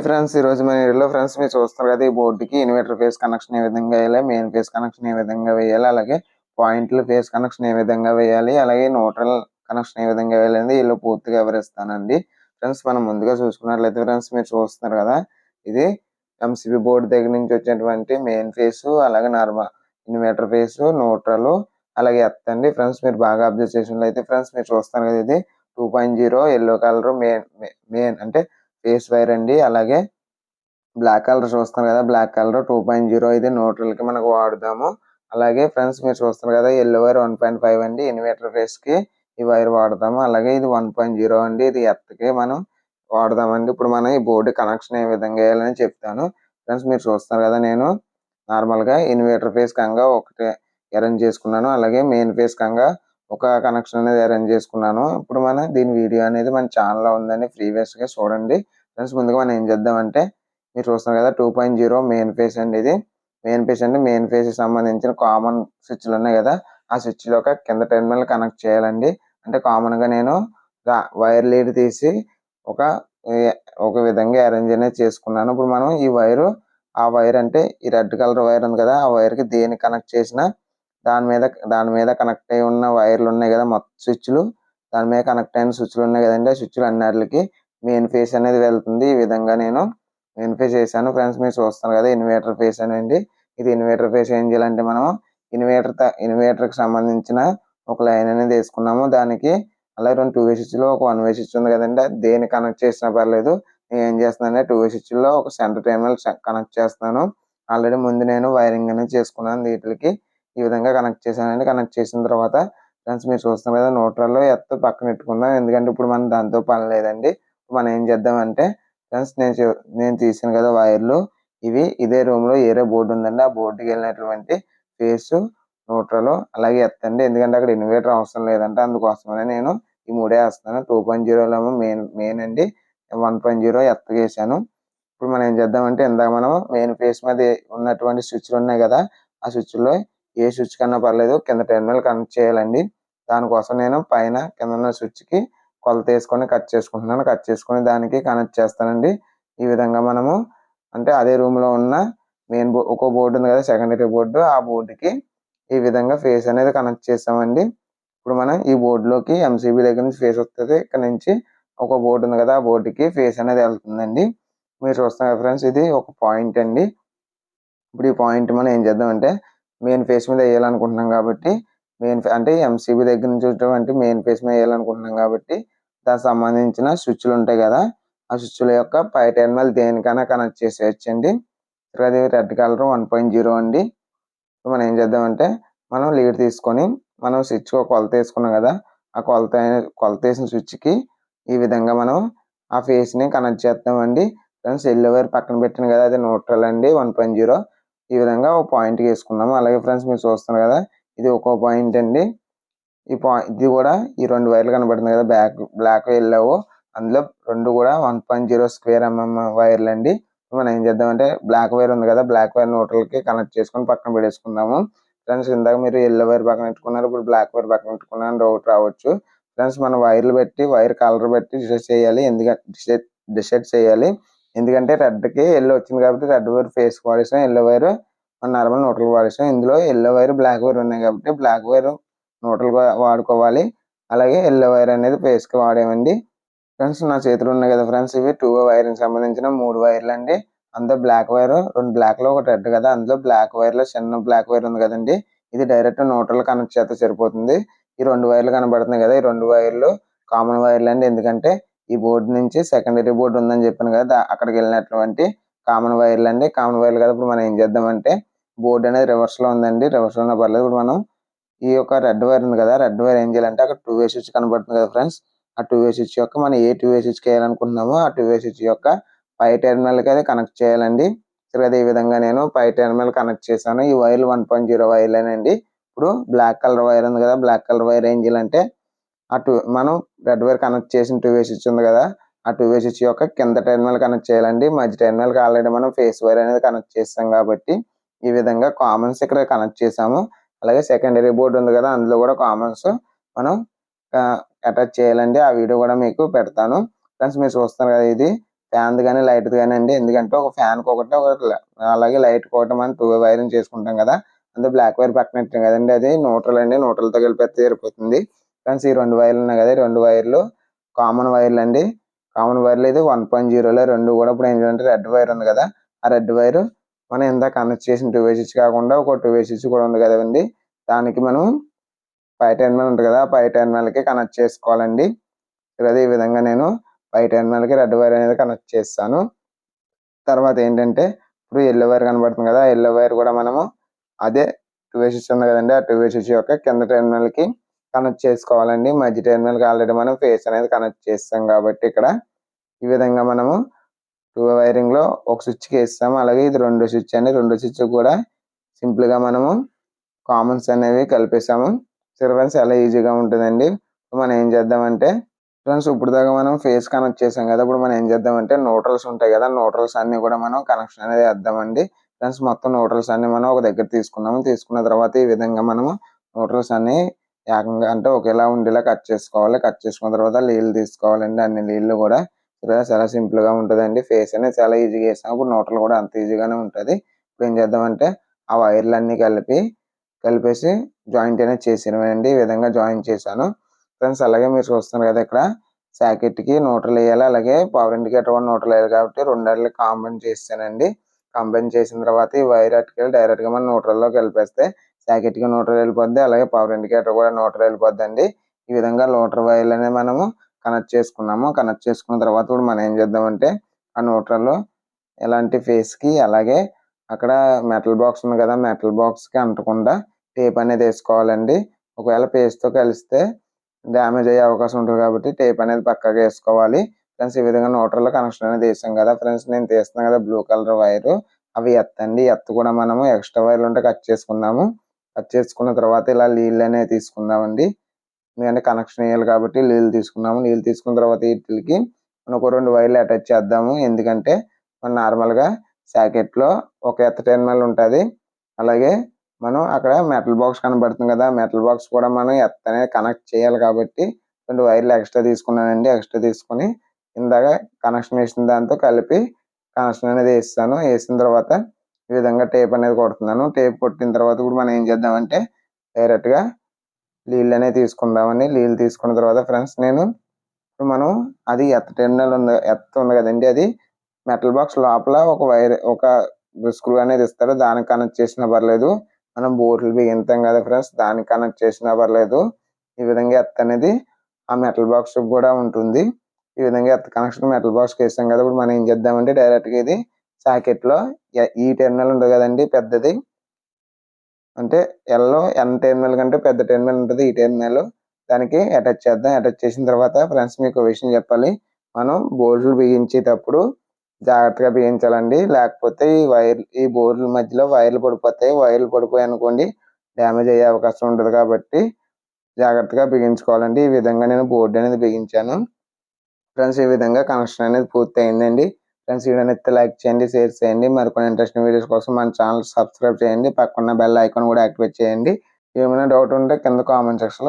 Friends ఈ రోజు మన వీడియోలో ఫ్రెండ్స్ మీరు చూస్తారు కదా ఈ బోర్డుకి ఇన్వర్టర్ ఫేస్ కనెక్షన్ ఏ విధంగా వేయాలి మెయిన్ ఫేస్ కనెక్షన్ ఏ విధంగా వేయాలి అలాగే పాయింట్లు ఫేస్ కనెక్షన్ ఏ విధంగా వేయాలి అలాగే న్యూట్రల్ కనెక్షన్ ఏ విధంగా వేయాలి వీళ్ళు పూర్తిగా వివరిస్తానండి. ఫ్రెండ్స్ మనం ముందుగా చూసుకున్నట్లయితే ఫ్రెండ్స్ మీరు చూస్తున్నారు కదా ఇది ఎంసీబీ బోర్డు దగ్గర నుంచి వచ్చినటువంటి మెయిన్ ఫేస్ అలాగే నార్మల్ ఇన్వర్టర్ ఫేస్ న్యూట్రల్ అలాగే ఎత్తండి ఫ్రెండ్స్ మీరు బాగా అబ్జర్వ్ చేసినట్లయితే ఫ్రెండ్స్ మీరు చూస్తారు కదా ఇది two point zero yellow colour main main అంటే ఫేస్ వైర్ అండి. అలాగే బ్లాక్ కలర్ చూస్తున్నారు కదా black colour two point zero ఇది న్యూట్రల్కి మనకు వాడదాము అలాగే ఫ్రెండ్స్ మీరు చూస్తున్నారు కదా yellow wire one point five అండి. ఇన్వర్టర్ ఫేస్కి ఈ వైర్ వాడతాము. అలాగే ఇది వన్ పాయింట్ జీరో అండి. ఇది ఎత్తకి మనం వాడదామండి ఇప్పుడు మనం ఈ బోర్డు కనెక్షన్ ఏ విధంగా వేయాలని చెప్తాను. ఫ్రెండ్స్ మీరు చూస్తున్నారు కదా నేను నార్మల్గా ఇన్వర్టర్ ఫేస్ కంగా ఒకటి అరేంజ్ చేసుకున్నాను. అలాగే మెయిన్ ఫేస్ కంగా ఒక కనెక్షన్ అనేది అరేంజ్ చేసుకున్నాను. ఇప్పుడు మన దీని వీడియో అనేది మన ఛానల్లో ఉందండి. ప్రీవియస్గా చూడండి. ఫ్రెండ్స్ ముందుగా మనం ఏం చేద్దామంటే మీరు చూస్తున్నారు కదా two point zero main phase అండి ఇది. మెయిన్ ఫేస్ అంటే మెయిన్ ఫేస్ సంబంధించిన కామన్ స్విచ్లు ఉన్నాయి కదా. ఆ స్విచ్లో ఒక కింద టెర్మినల్ కనెక్ట్ చేయాలండి. అంటే కామన్గా నేను వైర్ లీడ్ తీసి ఒక ఒక విధంగా అరేంజ్ అనేది చేసుకున్నాను. ఇప్పుడు మనం ఈ వైర్ ఆ వైర్ అంటే ఈ రెడ్ కలర్ వైర్ ఉంది కదా ఆ వైర్కి దేని కనెక్ట్ చేసినా దాని మీద దాని మీద కనెక్ట్ అయి ఉన్న వైర్లు ఉన్నాయి కదా మొత్తం స్విచ్లు. దాని మీద కనెక్ట్ అయిన స్విచ్లు ఉన్నాయి కదండి. ఆ స్విచ్లు అన్నిటికి మెయిన్ ఫేస్ అనేది వెళ్తుంది. ఈ విధంగా నేను మెయిన్ ఫేస్ చేశాను ఫ్రెండ్స్ మీరు చూస్తున్నారు కదా ఇన్వర్టర్ ఫేస్ అనేది ఇది ఇన్వర్టర్ ఫేస్ ఏం చేయాలంటే మనం ఇన్వర్టర్ ఇన్వర్టర్కి సంబంధించిన ఒక లైన్ అనేది వేసుకున్నాము. దానికి అలాగే రెండు టూ వే స్విచ్లో ఒక వన్ వే స్విచ్ ఉంది కదండి. దేని కనెక్ట్ చేసినా పర్లేదు. నేను ఏం చేస్తున్నానంటే టూ వే స్విచ్లో ఒక సెంటర్ టెర్మినల్ కనెక్ట్ చేస్తున్నాను. ఆల్రెడీ ముందు నేను వైరింగ్ అనేది చేసుకున్నాను. వీటికి ఈ విధంగా కనెక్ట్ చేశానండి. కనెక్ట్ చేసిన తర్వాత ఫ్రెండ్స్ మీరు చూస్తున్నారు కదా న్యూట్రల్ ఎత్తు పక్కన పెట్టుకుందాం. ఎందుకంటే ఇప్పుడు మనం దాంతో పని లేదండి. మనం ఏం చేద్దామంటే ఫ్రెండ్స్ నేను నేను తీసాను కదా వైర్లు. ఇవి ఇదే రూమ్లో ఏరే బోర్డు ఉందండి. ఆ బోర్డుకి వెళ్ళినటువంటి ఫేస్ న్యూట్రల్ అలాగే ఎత్తండి. ఎందుకంటే అక్కడ ఇన్వర్టర్ అవసరం లేదంటే. అందుకోసమనే నేను ఈ మూడే వేస్తాను టూ పాయింట్ జీరోలో ఏమో మెయిన్ మెయిన్ అండి. వన్ పాయింట్ జీరో ఎత్తగేసాను ఇప్పుడు మనం ఏం చేద్దామంటే ఇందాక మనం మెయిన్ ఫేస్ మీద ఉన్నటువంటి స్విచ్లు ఉన్నాయి కదా ఆ స్విచ్లో ఏ స్విచ్ కన్నా పర్లేదు కింద టెర్మినల్ కనెక్ట్ చేయాలండి. దానికోసం నేను పైన కింద స్విచ్కి కొలత వేసుకొని కట్ చేసుకుంటున్నాను. కట్ చేసుకొని దానికి కనెక్ట్ చేస్తానండి. ఈ విధంగా మనము అంటే అదే రూమ్లో ఉన్న మెయిన్ బో ఒక బోర్డు ఉంది కదా సెకండరీ బోర్డు ఆ బోర్డుకి ఈ విధంగా ఫేస్ అనేది కనెక్ట్ చేసామండి ఇప్పుడు మనం ఈ బోర్డులోకి ఎంసీబీ దగ్గర నుంచి ఫేస్ వస్తుంది. ఇక్కడ నుంచి ఒక బోర్డు ఉంది కదా ఆ బోర్డుకి ఫేస్ అనేది వెళ్తుందండి. మీరు చూస్తున్నారు ఫ్రెండ్స్ ఇది ఒక పాయింట్ అండి. ఇప్పుడు ఈ పాయింట్ మనం ఏం చేద్దామంటే మెయిన్ ఫేస్ మీద వేయాలనుకుంటున్నాం కాబట్టి మెయిన్ అంటే ఎంసీబీ దగ్గర నుంచి వచ్చేటువంటి మెయిన్ ఫేస్ మీద వేయాలనుకుంటున్నాం కాబట్టి దానికి సంబంధించిన స్విచ్లు ఉంటాయి కదా ఆ స్విచ్ల యొక్క పై టెర్మినల్ దేనికైనా కనెక్ట్ చేసేయచ్చండి. అది red colour one point zero అండి. మనం ఏం చేద్దామంటే మనం లీడ్ తీసుకొని మనం స్విచ్ కొలత వేసుకున్నాం కదా ఆ కొలత కొలత వేసిన స్విచ్కి ఈ విధంగా మనం ఆ ఫేస్ని కనెక్ట్ చేస్తామండి. ఫ్రెండ్స్ ఎల్లో వైర్ పక్కన పెట్టాను కదా అది న్యూట్రల్ అండి వన్ పాయింట్ జీరో. ఈ విధంగా ఒక పాయింట్ వేసుకున్నాము. అలాగే ఫ్రెండ్స్ మీరు చూస్తున్నారు కదా ఇది ఒక పాయింట్ అండి. ఈ పాయింట్ ఇది కూడా ఈ రెండు వైర్లు కనబడుతుంది కదా బ్లాక్ బ్లాక్ ఎల్లో. అందులో రెండు కూడా one point zero square mm వైర్లు అండి. మనం ఏం చేద్దామంటే బ్లాక్ వైర్ ఉంది కదా బ్లాక్ వైర్ న్యూట్రల్ కనెక్ట్ చేసుకొని పక్కన పెట్టేసుకుందాము. ఫ్రెండ్స్ ఇందాక మీరు ఎల్లో వైర్ పక్కన పెట్టుకున్నారు ఇప్పుడు బ్లాక్ వైర్ పక్కన పెట్టుకున్నాను డౌట్ రావచ్చు. ఫ్రెండ్స్ మనం వైర్లు పెట్టి వైర్ కలర్ బట్టి డిసైడ్ చేయాలి. ఎందుకంటే డిసైడ్ చేయాలి. ఎందుకంటే రెడ్కి ఎల్లో వచ్చింది కాబట్టి రెడ్ వైర్ ఫేస్ వాడేసాం ఎల్లో వైర్ నార్మల్ నోట్లకు వాడేసాం ఇందులో ఎల్లో వైర్ బ్లాక్ వైర్ ఉన్నాయి కాబట్టి బ్లాక్ వైర్ నోట్లకు వాడుకోవాలి. అలాగే ఎల్లో వైర్ అనేది ఫేస్కి వాడేమండి ఫ్రెండ్స్ నా చేతులు ఉన్నాయి కదా ఫ్రెండ్స్ ఇవి టూ వైరింగ్ సంబంధించిన మూడు వైర్లు అండి. అందులో బ్లాక్ వైర్ రెండు బ్లాక్లో ఒకటి రెడ్ కదా. అందులో బ్లాక్ వైర్లో చిన్న బ్లాక్ వైర్ ఉంది కదండి. ఇది డైరెక్ట్ న్యూట్రల్ కనెక్ట్ చేస్తే సరిపోతుంది. ఈ రెండు వైర్లు కనబడుతున్నాయి కదా ఈ రెండు వైర్లు కామన్ వైర్లు అండి. ఎందుకంటే ఈ బోర్డు నుంచి సెకండరీ బోర్డు ఉందని చెప్పాను కదా అక్కడికి వెళ్ళినటువంటి కామన్ వైర్లు అండి కామన్ వైర్లు కదా ఇప్పుడు మనం ఏం చేద్దామంటే బోర్డు అనేది రివర్స్లో ఉందండి. రివర్స్ ఉన్న పర్లేదు. ఇప్పుడు మనం ఈ యొక్క రెడ్ వైర్ ఉంది కదా రెడ్ వైర్ ఏం చేయాలంటే అక్కడ టూ వే స్విచ్ కనబడుతుంది కదా ఫ్రెండ్స్ ఆ టూ వే స్విచ్ యొక్క మనం ఏ టూ వే స్విచ్ వేయాలనుకుంటున్నామో ఆ టూ వే స్విచ్ యొక్క పై టెర్మినల్కి అది కనెక్ట్ చేయాలండి. సరే అదే విధంగా నేను పై టెర్మినల్ కనెక్ట్ చేశాను. ఈ వైర్లు వన్ పాయింట్ జీరో వైర్లేనండి ఇప్పుడు బ్లాక్ కలర్ వైర్ ఉంది కదా బ్లాక్ కలర్ వైర్ ఏం చేయాలంటే ఆ టూ మనం రెడ్ వైర్ కనెక్ట్ చేసిన టూ వే స్విచ్ ఉంది కదా ఆ టూ వే స్విచ్ యొక్క కింద టెర్మినల్ కనెక్ట్ చేయాలండి. మధ్య టెర్మినల్కి ఆల్రెడీ మనం ఫేస్ వైర్ అనేది కనెక్ట్ చేస్తాం కాబట్టి ఈ విధంగా కామన్స్ ఇక్కడ కనెక్ట్ చేసాము అలాగే సెకండరీ బోర్డు ఉంది కదా అందులో కూడా కామన్స్ మనం అటాచ్ చేయాలండి. ఆ వీడియో కూడా మీకు పెడతాను. ఫ్రెండ్స్ మీరు చూస్తున్నారు కదా ఇది ఫ్యాన్ది కానీ లైట్ది కానీ అండి. ఎందుకంటే ఒక ఫ్యాన్కి ఒకటి అలాగే లైట్ ఒకటి మనం టూ వైరింగ్ చేసుకుంటాం కదా. అందులో బ్లాక్ వైర్ పక్కన పెట్టాం కదండి అది న్యూట్రల్ అండి. న్యూట్రల్తో కలిపి సరిపోతుంది. ఫ్రెండ్స్ ఈ రెండు వైర్లు ఉన్నాయి కదా రెండు వైర్లు కామన్ వైర్లు అండి. కామన్ వైర్లు ఇది వన్ పాయింట్ జీరోలో రెండు కూడా ఇప్పుడు ఏంటంటే రెడ్ వైర్ ఉంది కదా ఆ రెడ్ వైర్ మనం ఎంత కనెక్ట్ చేసిన టూ వే స్విచ్ కాకుండా ఒక టూ వే స్విచ్ కూడా ఉంది కదండి. దానికి మనం పై టెర్మినల్ ఉంటుంది కదా పై టెర్మినల్కి కనెక్ట్ చేసుకోవాలండి. అదే ఈ విధంగా నేను పై టెర్మినల్కి రెడ్ వైర్ అనేది కనెక్ట్ చేస్తాను. తర్వాత ఏంటంటే ఇప్పుడు ఎల్లో వైర్ కనబడుతుంది కదా ఎల్లో వైర్ కూడా మనము అదే టూ వే స్విచ్ ఉంది కదండి. ఆ టూ వే స్విచ్ యొక్క కింద టెర్మినల్కి కనెక్ట్ చేసుకోవాలండి. మధ్య టెర్మినల్కి ఆల్రెడీ మనం ఫేస్ అనేది కనెక్ట్ చేస్తాం కాబట్టి ఇక్కడ ఈ విధంగా మనము టూ వైరింగ్లో ఒక స్విచ్కి వేస్తాము. అలాగే ఇది రెండు స్విచ్ అండి. రెండు స్విచ్ కూడా సింపుల్గా మనము కామన్స్ అనేవి కలిపేసాము సిరవెన్స్ చాలా ఈజీగా ఉంటుందండి. మనం ఏం చేద్దామంటే ఫ్రెండ్స్ ఇప్పుడు దాకా మనం ఫేస్ కనెక్ట్ చేసాం కదా ఇప్పుడు మనం ఏం చేద్దామంటే న్యూట్రల్స్ ఉంటాయి కదా న్యూట్రల్స్ అన్ని కూడా మనం కనెక్షన్ అనేది వేద్దామండి. ఫ్రెండ్స్ మొత్తం న్యూట్రల్స్ అన్ని మనం ఒక దగ్గర తీసుకున్నాము. తీసుకున్న తర్వాత ఈ విధంగా మనము న్యూట్రల్స్ అన్ని ఏకంగా అంటే ఒకేలా ఉండేలా కట్ చేసుకోవాలి. కట్ చేసుకున్న తర్వాత నీళ్ళు తీసుకోవాలండి. అన్ని నీళ్ళు కూడా చాలా సింపుల్గా ఉంటుందండి. ఫేస్ అనేది చాలా ఈజీగా వేసాం ఇప్పుడు న్యూట్రల్ కూడా అంత ఈజీగానే ఉంటుంది. ఇప్పుడు ఏం చేద్దామంటే ఆ వైర్లు అన్నీ కలిపి కలిపేసి జాయింట్ అనేది చేసినవండి ఈ విధంగా జాయిన్ చేశాను. ఫ్రెండ్స్ అలాగే మీరు చూస్తున్నారు కదా ఇక్కడ సాకెట్కి వేయాలి. అలాగే పవర్ ఇండికేటర్ కూడా న్యూట్రల్ వేయాలి కాబట్టి రెండాళ్ళు కాంబైన్ చేస్తానండి. కాంబైన్ చేసిన తర్వాత ఈ వైర్ అటుకెళ్ళి డైరెక్ట్గా మనం న్యూట్రల్లో కలిపేస్తే కి న్యూట్రల్ వెళ్ళిపోద్ది అలాగే పవర్ ఇండికేటర్ కూడా న్యూట్రల్ వెళ్ళిపోద్ది అండి ఈ విధంగా లోటర్ వైర్లు అనేది మనము కనెక్ట్ చేసుకున్నాము. కనెక్ట్ చేసుకున్న తర్వాత కూడా మనం ఏం చేద్దామంటే ఆ న్యూట్రల్ ఎలాంటి ఫేస్కి అలాగే అక్కడ మెటల్ బాక్స్ ఉంది కదా మెటల్ బాక్స్కి అంటకుండా టేప్ అనేది వేసుకోవాలండి. ఒకవేళ పేస్ట్తో కలిస్తే డ్యామేజ్ అయ్యే అవకాశం ఉంటుంది కాబట్టి టేప్ అనేది పక్కగా వేసుకోవాలి. ఫ్రెండ్స్ ఈ విధంగా న్యూట్రల్లో కనెక్షన్ అనేది వేసాం కదా ఫ్రెండ్స్ నేను తీస్తున్నాను కదా బ్లూ కలర్ వైర్. అవి ఎత్తండి. ఎత్తు కూడా మనము ఎక్స్ట్రా వైర్లు ఉంటే కట్ చేసుకున్నాము కట్ చేసుకున్న తర్వాత ఇలా నీళ్ళు అనేవి తీసుకుందామండి. ఎందుకంటే కనెక్షన్ వేయాలి కాబట్టి నీళ్ళు తీసుకున్నాము. నీళ్ళు తీసుకున్న తర్వాత వీటికి మనం ఒక రెండు వైర్లు అటాచ్ చేద్దాము. ఎందుకంటే మనం నార్మల్గా సాకెట్లో ఒక ఎత్త టెర్మినల్ ఉంటుంది. అలాగే మనం అక్కడ మెటల్ బాక్స్ కనబడుతుంది కదా! మెటల్ బాక్స్ కూడా మనం ఎత్త అనేది కనెక్ట్ చేయాలి కాబట్టి రెండు వైర్లు ఎక్స్ట్రా తీసుకున్నానండి. ఎక్స్ట్రా తీసుకొని ఇందాక కనెక్షన్ వేసిన దాంతో కలిపి కనెక్షన్ అనేది వేస్తాను. వేసిన తర్వాత ఈ విధంగా టేప్ అనేది కొడుతున్నాను. టేప్ కొట్టిన తర్వాత కూడా మనం ఏం చేద్దామంటే డైరెక్ట్గా నీళ్ళు అనేది తీసుకుందామని నీళ్ళు తీసుకున్న తర్వాత ఫ్రెండ్స్ నేను ఇప్పుడు మనం అది ఎత్త టెర్మినల్ ఉంది ఎత్త ఉంది కదండి అది. మెటల్ బాక్స్ లోపల ఒక వైర్ ఒక స్క్రూ అనేది ఇస్తారు. దానికి కనెక్ట్ చేసినా పర్లేదు. మనం బోర్లు బిగింతాం కదా ఫ్రెండ్స్ దానికి కనెక్ట్ చేసినా పర్లేదు. ఈ విధంగా ఎత్త అనేది ఆ మెటల్ బాక్స్ కూడా ఉంటుంది. ఈ విధంగా ఎత్త కనెక్షన్ మెటల్ బాక్స్ వేసాం కదా ఇప్పుడు మనం ఏం చేద్దామంటే డైరెక్ట్గా ఇది సాకెట్లో ఈ టెర్మినల్ ఉంటుంది కదండి పెద్దది. అంటే ఎల్లో ఎన్ టెర్మినల్ కంటే పెద్ద టెర్మినల్ ఉంటుంది ఈ టెర్మినల్. దానికి అటాచ్ చేద్దాం. అటాచ్ చేసిన తర్వాత ఫ్రెండ్స్ మీకు విషయం చెప్పాలి. మనం బోర్డులు బిగించేటప్పుడు జాగ్రత్తగా బిగించాలండి. లేకపోతే ఈ వైర్ ఈ బోర్డుల మధ్యలో వైర్లు పడిపోతాయి. వైర్లు పడిపోయి అనుకోండి డ్యామేజ్ అయ్యే అవకాశం ఉంటుంది కాబట్టి జాగ్రత్తగా బిగించుకోవాలండి. ఈ విధంగా నేను బోర్డు అనేది బిగించాను. ఫ్రెండ్స్ ఈ విధంగా కనెక్షన్ అనేది పూర్తి అయిందండి ఫ్రెండ్స్ వీడియో లైక్ చేయండి షేర్ చేయండి. మరికొన్ని ఇంట్రెస్టింగ్ వీడియోస్ కోసం మన ఛానల్ సబ్స్క్రైబ్ చేయండి. పక్కన బెల్ ఐకాన్ కూడా యాక్టివేట్ చేయండి. ఏమైనా డౌట్ ఉంటే కింద కామెంట్ సెక్షన్లో